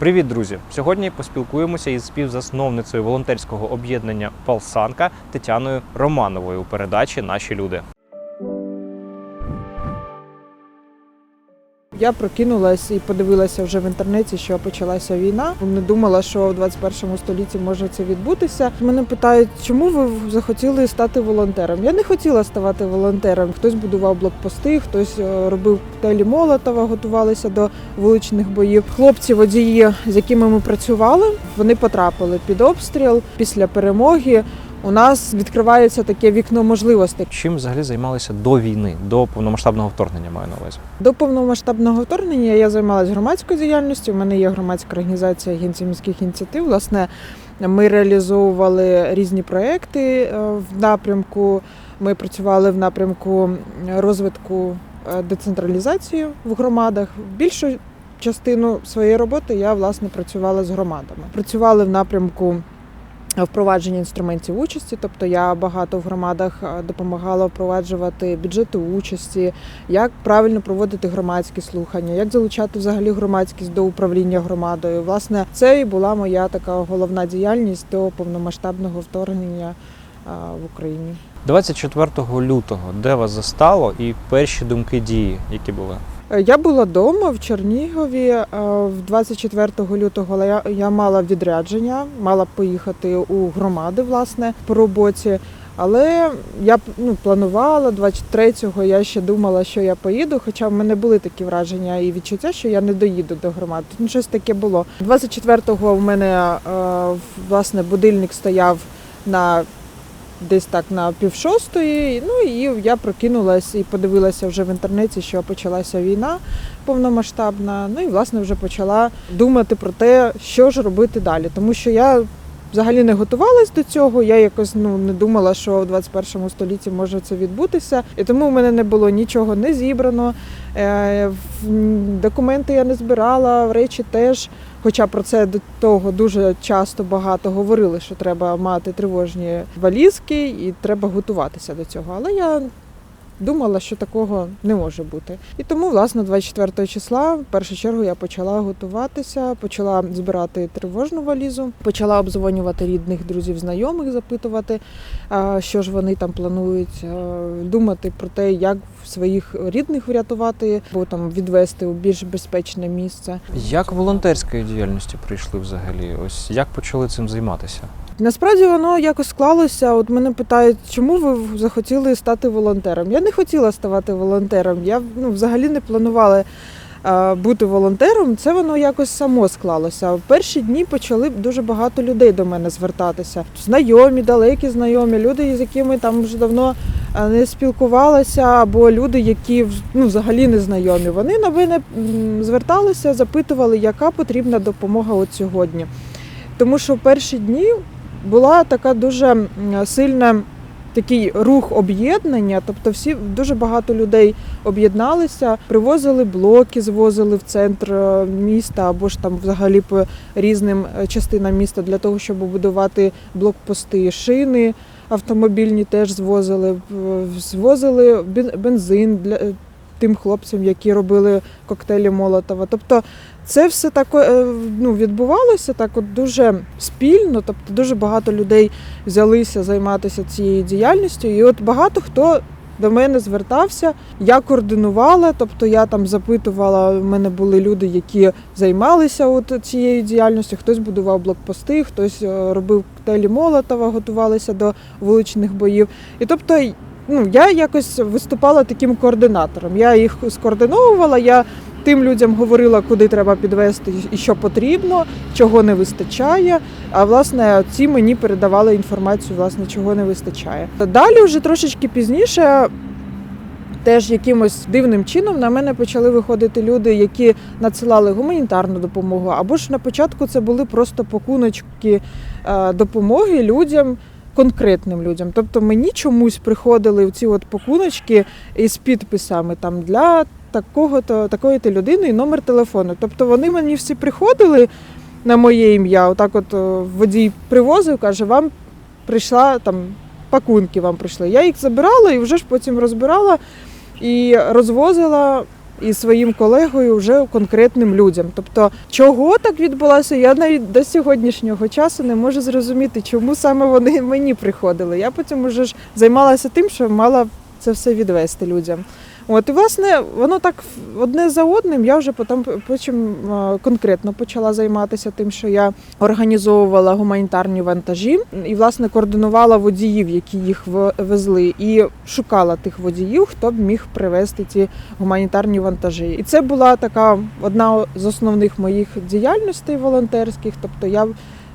Привіт, друзі! Сьогодні поспілкуємося із співзасновницею волонтерського об'єднання Палсанка Тетяною Романовою у передачі Наші люди. Я прокинулась і подивилася вже в інтернеті, що почалася війна. Не думала, що в 21 столітті може це відбутися. Мене питають, чому ви захотіли стати волонтером? Я не хотіла ставати волонтером. Хтось будував блокпости, хтось е, робив коктейлі Молотова, готувалися до вуличних боїв. Хлопці, водії, з якими ми працювали, вони потрапили під обстріл після перемоги. У нас відкривається таке вікно можливостей. Чим взагалі займалися до війни, до повномасштабного вторгнення маю на увазі? До повномасштабного вторгнення я займалася громадською діяльністю. У мене є громадська організація Агенція міських ініціатив. Власне, ми реалізовували різні проекти е, в напрямку. Ми працювали в напрямку розвитку е, децентралізації в громадах. Більшу частину своєї роботи я власне працювала з громадами. Працювали в напрямку впровадження інструментів участі, тобто я багато в громадах е, допомагала впроваджувати бюджети участі, як правильно проводити громадські слухання, як залучати взагалі громадськість до управління громадою. Власне, це і була моя така головна діяльність до повномасштабного вторгнення е, в Україні. 24 лютого, де вас застало, і перші думки дії, які були? Е, Я була вдома в Чернігові е, в 24 лютого. але Я, я мала відрядження, мала поїхати у громади власне по роботі. Але я ну, планувала 23-го, я ще думала, що я поїду, хоча в мене були такі враження і відчуття, що я не доїду до громади. Ну, щось таке було. 24-го в мене е, власне будильник стояв на десь так на півшостої. Ну і я прокинулась і подивилася вже в інтернеті, що почалася війна повномасштабна. Ну і власне вже почала думати про те, що ж робити далі. Тому що я взагалі не готувалась до цього. Я якось ну не думала, що в 21 столітті може це відбутися. І тому в мене не було нічого не зібрано. Е, Документи я не збирала, речі теж. Хоча про це до того дуже часто багато говорили, що треба мати тривожні валізки і треба готуватися до цього. Але я думала, що такого не може бути. І тому, власне, 24 числа, в першу чергу, я почала готуватися, почала збирати тривожну валізу, почала обдзвонювати рідних, друзів, знайомих, запитувати, що ж вони там планують, думати про те, як своїх рідних врятувати, або там відвести у більш безпечне місце. Як волонтерської діяльності прийшли взагалі? Ось як почали цим займатися? Насправді воно якось склалося. От мене питають, чому ви захотіли стати волонтером? Я не хотіла ставати волонтером. Я ну, взагалі не планувала бути волонтером. Це воно якось само склалося. В перші дні почали дуже багато людей до мене звертатися. Знайомі, далекі знайомі, люди, з якими там вже давно не спілкувалася, або люди, які ну, взагалі не знайомі. Вони на мене зверталися, запитували, яка потрібна допомога от сьогодні. Тому що в перші дні була така дуже сильна такий рух об'єднання. Тобто, всі дуже багато людей об'єдналися, привозили блоки, звозили в центр е, міста або ж там взагалі по різним е, частинам міста для того, щоб будувати блокпости, шини автомобільні теж звозили, звозили бензин для е, тим хлопцям, які робили коктейлі Молотова. Тобто це все так е, ну, відбувалося так от дуже спільно, тобто дуже багато людей взялися займатися цією діяльністю. І от багато хто до мене звертався, я координувала, тобто я там запитувала, у мене були люди, які займалися от цією діяльністю, хтось будував блокпости, хтось е, робив коктейлі Молотова, готувалися до вуличних боїв. І тобто ну, я якось виступала таким координатором. Я їх скоординовувала, я тим людям говорила, куди треба підвести і що потрібно, чого не вистачає. А власне ці мені передавали інформацію, власне, чого не вистачає. Далі, вже трошечки пізніше. Теж якимось дивним чином на мене почали виходити люди, які надсилали гуманітарну допомогу. Або ж на початку це були просто пакуночки е, допомоги людям, конкретним людям. Тобто мені чомусь приходили ці от пакуночки із підписами там для такого-то такої-то людини і номер телефону. Тобто вони мені всі приходили на моє ім'я. Отак, от водій привозив, каже, вам прийшла там пакунки вам прийшли. Я їх забирала і вже ж потім розбирала і розвозила і своїм колегою вже конкретним людям. Тобто, чого так відбулося, я навіть до сьогоднішнього часу не можу зрозуміти, чому саме вони мені приходили. Я потім уже ж займалася тим, що мала це все відвести людям. От і власне воно так одне за одним. Я вже потім потім конкретно почала займатися тим, що я організовувала гуманітарні вантажі і власне координувала водіїв, які їх везли, і шукала тих водіїв, хто б міг привезти ці гуманітарні вантажі. І це була така одна з основних моїх діяльностей волонтерських. Тобто я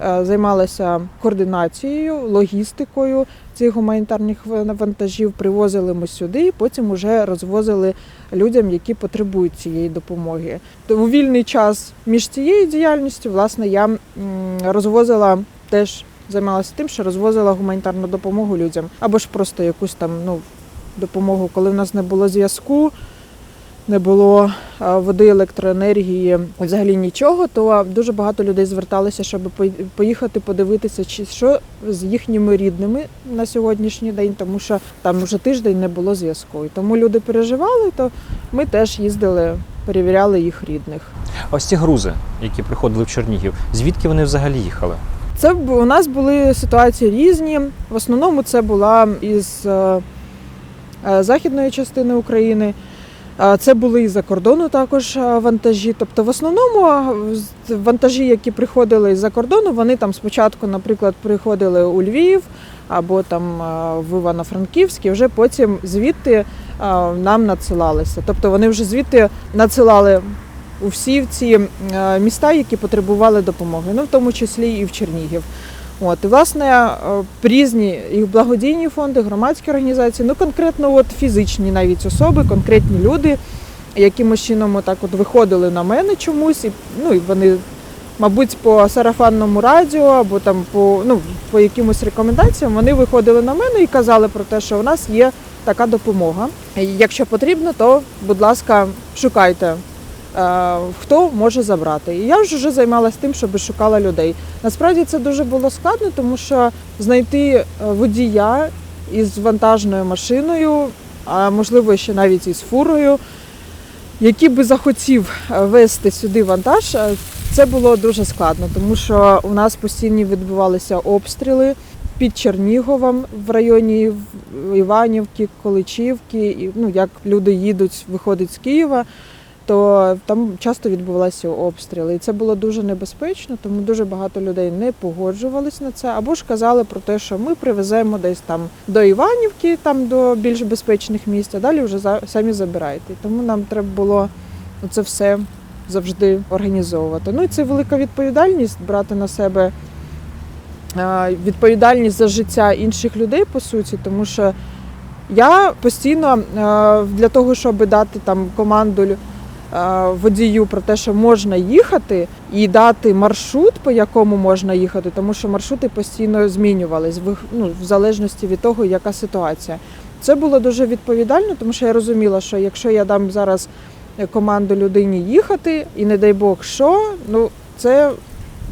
займалася координацією, логістикою цих гуманітарних вантажів, привозили ми сюди, і потім вже розвозили людям, які потребують цієї допомоги. У вільний час між цією діяльністю, власне, я розвозила теж. Займалася тим, що розвозила гуманітарну допомогу людям, або ж просто якусь там ну, допомогу, коли в нас не було зв'язку, не було води, електроенергії, взагалі нічого, то дуже багато людей зверталися, щоб пої- поїхати подивитися, чи що з їхніми рідними на сьогоднішній день, тому що там вже тиждень не було зв'язку. І тому люди переживали, то ми теж їздили, перевіряли їх рідних. Ось ці грузи, які приходили в Чернігів, звідки вони взагалі їхали? Це у нас були ситуації різні. В основному це була із е, е, західної частини України. Це були і за кордону також вантажі. Тобто, в основному вантажі, які приходили з-за кордону, вони там спочатку, наприклад, приходили у Львів або там в Івано-Франківськ, і вже потім звідти нам надсилалися. Тобто вони вже звідти надсилали у всі ці міста, які потребували допомоги, ну в тому числі і в Чернігів. От і власне е, різні і благодійні фонди, громадські організації, ну конкретно от фізичні навіть особи, конкретні люди, якимось чином отак от виходили на мене чомусь, і ну і вони. Мабуть, по сарафанному радіо або там по ну по якимось рекомендаціям вони виходили на мене і казали про те, що у нас є така допомога. Якщо потрібно, то будь ласка, шукайте хто може забрати. І я ж вже займалася тим, щоб шукала людей. Насправді це дуже було складно, тому що знайти е, водія із вантажною машиною, а можливо ще навіть із фурою, який би захотів е, вести сюди вантаж, е, це було дуже складно, тому що у нас постійно відбувалися обстріли під Черніговом в районі Іванівки, Количівки, ну як люди їдуть, виходять з Києва то там часто відбувалися обстріли. І це було дуже небезпечно, тому дуже багато людей не погоджувались на це, або ж казали про те, що ми привеземо десь там до Іванівки, там до більш безпечних місць, а далі вже самі забирайте. Тому нам треба було це все завжди організовувати. Ну і це велика відповідальність брати на себе відповідальність за життя інших людей, по суті, тому що я постійно для того, щоб дати там команду водію про те, що можна їхати, і дати маршрут, по якому можна їхати, тому що маршрути постійно змінювались ну, в залежності від того, яка ситуація. Це було дуже відповідально, тому що я розуміла, що якщо я дам зараз команду людині їхати, і не дай Бог що, ну це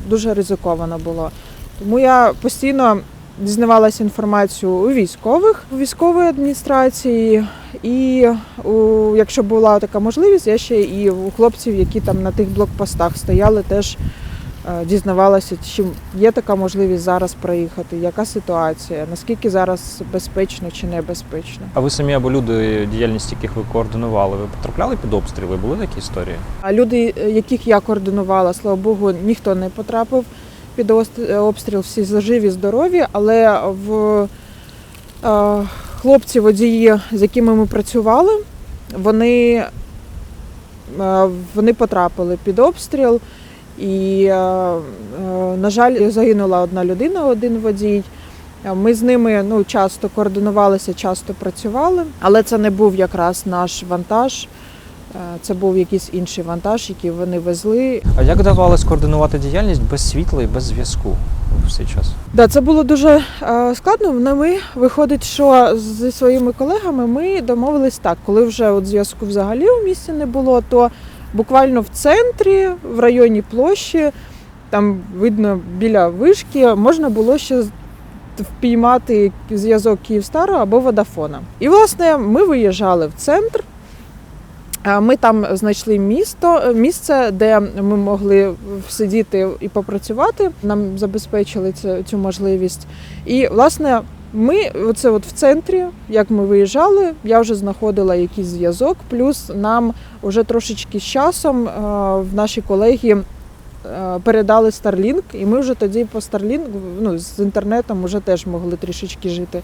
дуже ризиковано було. Тому я постійно дізнавалася інформацію у військових, у військової адміністрації, і у, якщо була така можливість, я ще і у хлопців, які там на тих блокпостах стояли, теж е, дізнавалася, чи є така можливість зараз проїхати, яка ситуація, наскільки зараз безпечно чи небезпечно. А ви самі або люди, діяльність яких ви координували, ви потрапляли під обстріли? Були такі історії? А люди, е, яких я координувала, слава Богу, ніхто не потрапив під е, обстріл, всі заживі, здорові, але в е, хлопці водії, з якими ми працювали, вони, е, вони потрапили під обстріл. І, на жаль, загинула одна людина, один водій. Ми з ними ну, часто координувалися, часто працювали, але це не був якраз наш вантаж. Е, Це був якийсь інший вантаж, який вони везли. А як вдавалось координувати діяльність без світла і без зв'язку в цей час? Да, це було дуже е, складно. Но ми виходить, що зі своїми колегами ми домовились так, коли вже от зв'язку взагалі у місті не було, то буквально в центрі, в районі площі, там видно біля вишки, можна було ще впіймати зв'язок Київстару або Водафона. І власне ми виїжджали в центр. Е, Ми там знайшли місто, е, місце, де ми могли сидіти і попрацювати. Нам забезпечили цю, цю можливість. І власне. Ми оце от в центрі, як ми виїжджали, я вже знаходила якийсь зв'язок. Плюс нам вже трошечки з часом е, в наші колеги передали Starlink, і ми вже тоді по Starlink, ну, з інтернетом вже теж могли трішечки жити.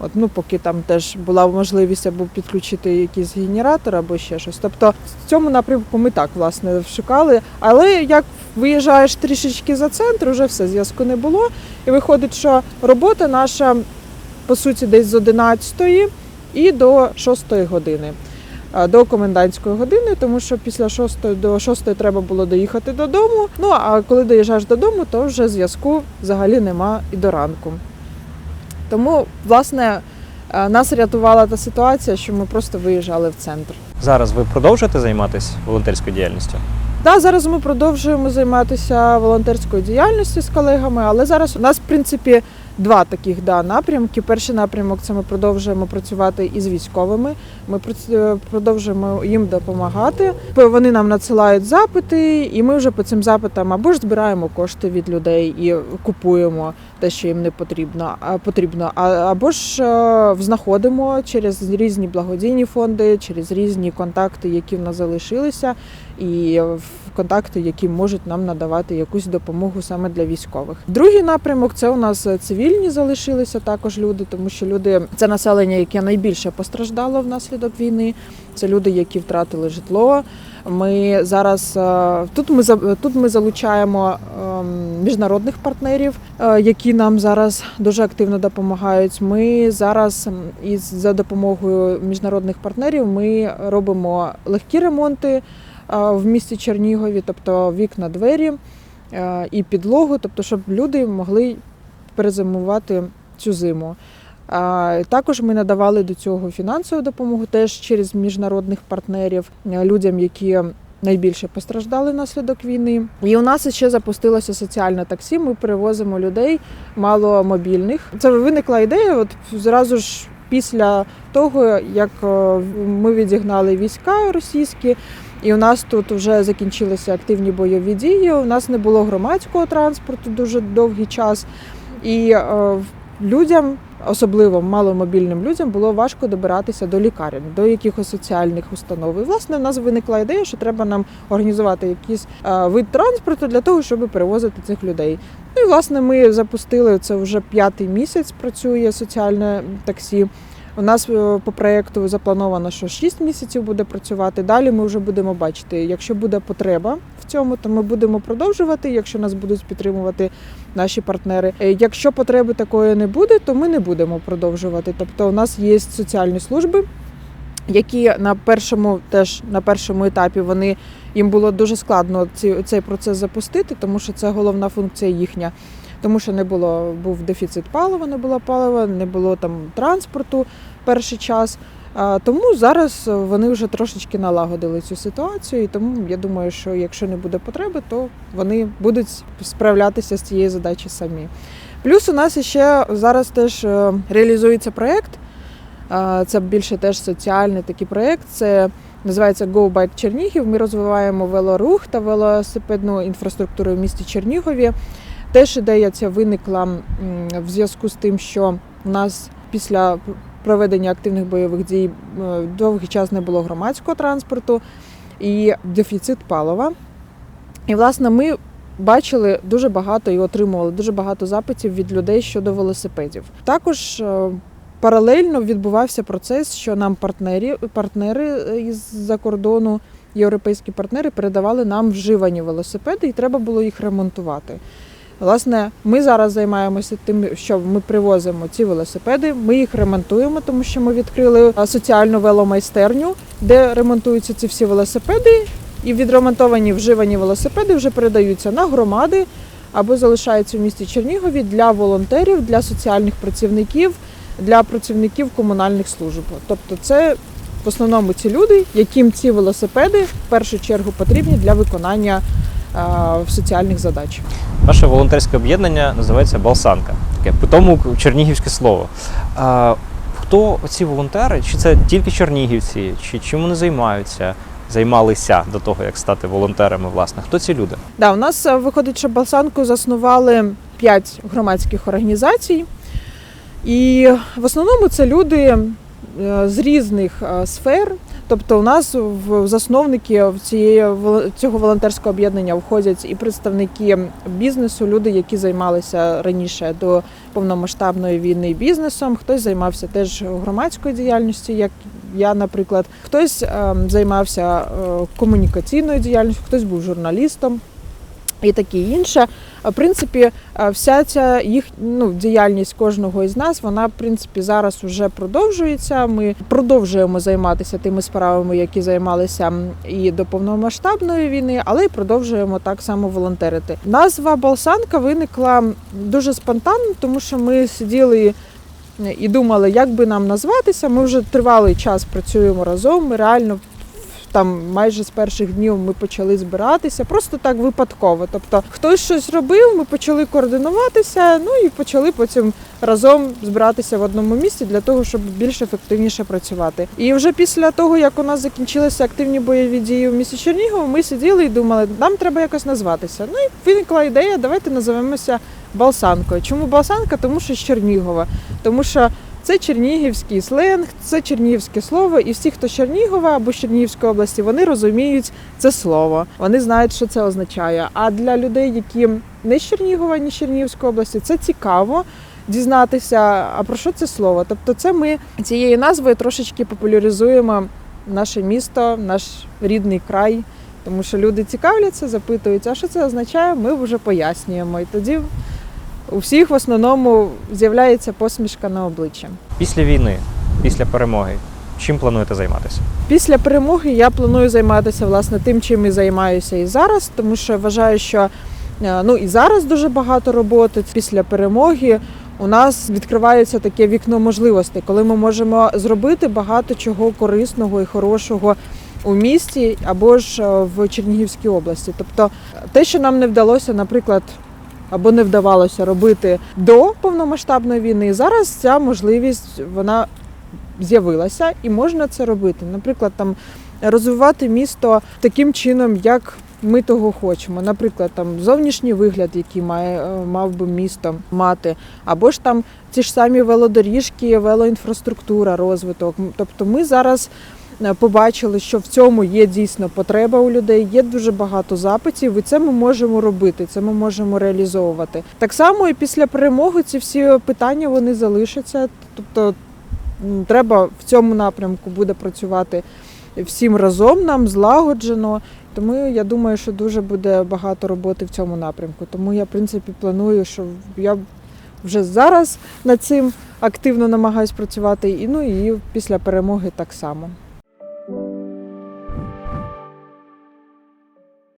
От, ну, поки там теж була можливість або підключити якийсь генератор, або ще щось. Тобто в цьому напрямку ми так власне шукали. Але як виїжджаєш трішечки за центр, вже все зв'язку не було. І виходить, що робота наша по суті десь з 11 і до 6 години. А, До комендантської години, тому що після 6 до 6 треба було доїхати додому. Ну а коли доїжджаєш додому, то вже зв'язку взагалі нема і до ранку. Тому, власне, е, нас рятувала та ситуація, що ми просто виїжджали в центр. Зараз ви продовжуєте займатися волонтерською діяльністю? Да, зараз ми продовжуємо займатися волонтерською діяльністю з колегами, але зараз у нас, в принципі, два таких да, напрямки. Перший напрямок це ми продовжуємо працювати із військовими. Ми прац- продовжуємо їм допомагати. Вони нам надсилають запити, і ми вже по цим запитам або ж збираємо кошти від людей і купуємо те, що їм не потрібно, потрібно, або ж е, знаходимо через різні благодійні фонди, через різні контакти, які в нас залишилися і в контакти, які можуть нам надавати якусь допомогу саме для військових. Другий напрямок це у нас цивільні залишилися також люди, тому що люди це населення, яке найбільше постраждало внаслідок війни. Це люди, які втратили житло. Ми зараз е, тут ми тут ми залучаємо ем, міжнародних партнерів, е, які нам зараз дуже активно допомагають. Ми зараз із за допомогою міжнародних партнерів ми робимо легкі ремонти в місті Чернігові, тобто вікна, двері е, і підлогу, тобто, щоб люди могли перезимувати цю зиму. Також ми надавали до цього фінансову допомогу теж через міжнародних партнерів е, людям, які найбільше постраждали внаслідок війни. І у нас ще запустилося соціальне таксі. Ми перевозимо людей маломобільних. Це виникла ідея. От зразу ж після того, як е, ми відігнали війська російські. І у нас тут вже закінчилися активні бойові дії. У нас не було громадського транспорту дуже довгий час. І е, людям, особливо маломобільним людям, було важко добиратися до лікарень, до якихось соціальних установ. І власне в нас виникла ідея, що треба нам організувати якийсь е, вид транспорту для того, щоб перевозити цих людей. Ну і власне ми запустили це вже п'ятий місяць. Працює соціальне таксі. У нас е, по проєкту заплановано, що 6 місяців буде працювати. Далі ми вже будемо бачити, якщо буде потреба в цьому, то ми будемо продовжувати, якщо нас будуть підтримувати наші партнери. Е, Якщо потреби такої не буде, то ми не будемо продовжувати. Тобто, у нас є соціальні служби, які на першому теж на першому етапі вони їм було дуже складно цей процес запустити, тому що це головна функція їхня. Тому що не було був дефіцит палива, не було палива, не було там транспорту перший час. Тому зараз вони вже трошечки налагодили цю ситуацію, і тому я думаю, що якщо не буде потреби, то вони будуть справлятися з цією задачею самі. Плюс у нас ще зараз теж е, реалізується проєкт. Це більше теж соціальний такий проєкт. Це називається Go Bike Чернігів. Ми розвиваємо велорух та велосипедну інфраструктуру в місті Чернігові. Теж ідея ця виникла в зв'язку з тим, що у нас після проведення активних бойових дій е, довгий час не було громадського транспорту і дефіцит палива. І, власне, ми бачили дуже багато і отримували дуже багато запитів від людей щодо велосипедів. Також е, паралельно відбувався процес, що нам партнері, партнери із-за кордону, європейські партнери передавали нам вживані велосипеди, і треба було їх ремонтувати. Власне, ми зараз займаємося тим, що ми привозимо ці велосипеди, ми їх ремонтуємо, тому що ми відкрили соціальну веломайстерню, де ремонтуються ці всі велосипеди, і відремонтовані вживані велосипеди вже передаються на громади або залишаються в місті Чернігові для волонтерів, для соціальних працівників, для працівників комунальних служб. Тобто, це в основному ці люди, яким ці велосипеди в першу чергу потрібні для виконання а, соціальних задач. Ваше волонтерське об'єднання називається Балсанка. Таке питому чернігівське слово. А, хто ці волонтери? Чи це тільки чернігівці, чи чим вони займаються? займалися до того, як стати волонтерами. Власне, хто ці люди? Да, у нас е, виходить, що Балсанку заснували п'ять громадських організацій, і в основному це люди е, з різних е, сфер. Тобто, у нас в засновники цієї цього волонтерського об'єднання входять і представники бізнесу, люди, які займалися раніше до повномасштабної війни бізнесом. Хтось займався теж громадською діяльністю, як я, наприклад, хтось е, займався е, комунікаційною діяльністю, хтось був журналістом і таке інше. В принципі, вся ця їх ну, діяльність кожного із нас, вона в принципі зараз вже продовжується. Ми продовжуємо займатися тими справами, які займалися і до повномасштабної війни, але й продовжуємо так само волонтерити. Назва Балсанка виникла дуже спонтанно, тому що ми сиділи. І думали, як би нам назватися. Ми вже тривалий час працюємо разом. Ми реально там майже з перших днів ми почали збиратися, просто так випадково. Тобто хтось щось робив, ми почали координуватися, ну і почали потім разом збиратися в одному місці для того, щоб більш ефективніше працювати. І вже після того, як у нас закінчилися активні бойові дії в місті Чернігів, ми сиділи і думали, нам треба якось назватися. Ну і виникла ідея, давайте називемося Балсанкою. Чому Балсанка? Тому що з Чернігова, тому що це чернігівський сленг, це чернігівське слово, і всі, хто з Чернігова або з Чернігівської області, вони розуміють це слово. Вони знають, що це означає. А для людей, які не з Чернігова, ні з Чернігівської області, це цікаво дізнатися, а про що це слово. Тобто, це ми цією назвою трошечки популяризуємо наше місто, наш рідний край. Тому що люди цікавляться, запитують, а що це означає, ми вже пояснюємо. І тоді у всіх в основному з'являється посмішка на обличчі. Після війни, після перемоги, чим плануєте займатися? Після перемоги я планую займатися власне тим, чим і займаюся і зараз, тому що вважаю, що е, ну і зараз дуже багато роботи. Після перемоги у нас відкривається таке вікно можливостей, коли ми можемо зробити багато чого корисного і хорошого. У місті або ж е, в Чернігівській області, тобто те, що нам не вдалося, наприклад, або не вдавалося робити до повномасштабної війни, зараз ця можливість вона з'явилася і можна це робити. Наприклад, там розвивати місто таким чином, як ми того хочемо. Наприклад, там зовнішній вигляд, який має е, мав би місто мати, або ж там ті ж самі велодоріжки, велоінфраструктура, розвиток. Тобто, ми зараз. Е, Побачили, що в цьому є дійсно потреба у людей, є дуже багато запитів, і це ми можемо робити, це ми можемо реалізовувати. Так само і після перемоги ці всі питання вони залишаться. Тобто треба в цьому напрямку буде працювати всім разом нам злагоджено. Тому я думаю, що дуже буде багато роботи в цьому напрямку. Тому я, в принципі, планую, що я вже зараз над цим активно намагаюсь працювати, і ну і після перемоги так само.